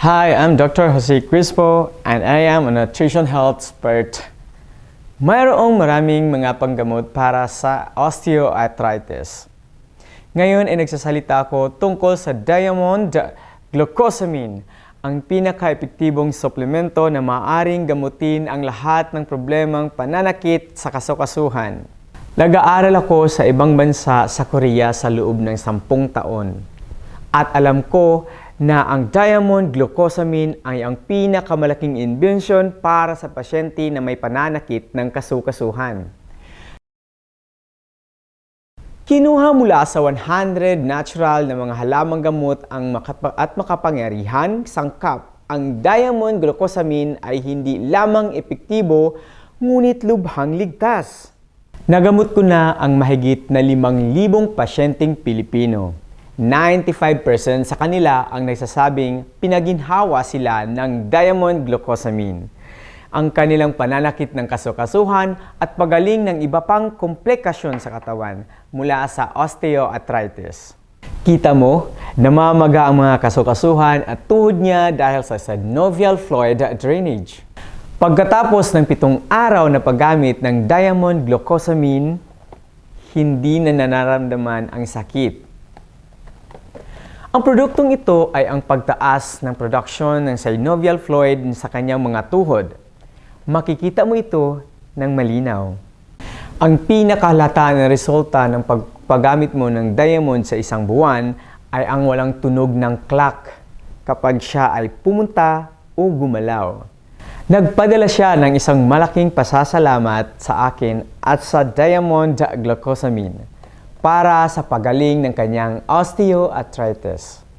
Hi, I'm Dr. Jose Crispo and I am a nutrition health expert. Mayroong maraming mga panggamot para sa osteoarthritis. Ngayon ay nagsasalita ako tungkol sa diamond glucosamine, ang pinaka-epektibong suplemento na maaaring gamutin ang lahat ng problemang pananakit sa kasukasuhan. Nag-aaral ako sa ibang bansa sa Korea sa loob ng sampung taon. At alam ko na ang diamond glucosamine ay ang pinakamalaking inbensyon para sa pasyente na may pananakit ng kasukasuhan. Kinuha mula sa 100 natural na mga halamang gamot ang makapa- at makapangyarihan sangkap. Ang diamond glucosamine ay hindi lamang epektibo, ngunit lubhang ligtas. Nagamot ko na ang mahigit na 5,000 pasyenteng Pilipino. 95% sa kanila ang nagsasabing pinaginhawa sila ng diamond glucosamine. Ang kanilang pananakit ng kasukasuhan at pagaling ng iba pang komplikasyon sa katawan mula sa osteoarthritis. Kita mo, namamaga ang mga kasukasuhan at tuhod niya dahil sa synovial fluid drainage. Pagkatapos ng pitong araw na paggamit ng diamond glucosamine, hindi na nanaramdaman ang sakit. Ang produktong ito ay ang pagtaas ng production ng synovial fluid sa kanyang mga tuhod. Makikita mo ito ng malinaw. Ang pinakahalata na resulta ng pagpagamit mo ng diamond sa isang buwan ay ang walang tunog ng clock kapag siya ay pumunta o gumalaw. Nagpadala siya ng isang malaking pasasalamat sa akin at sa diamond glucosamine para sa pagaling ng kanyang osteoarthritis.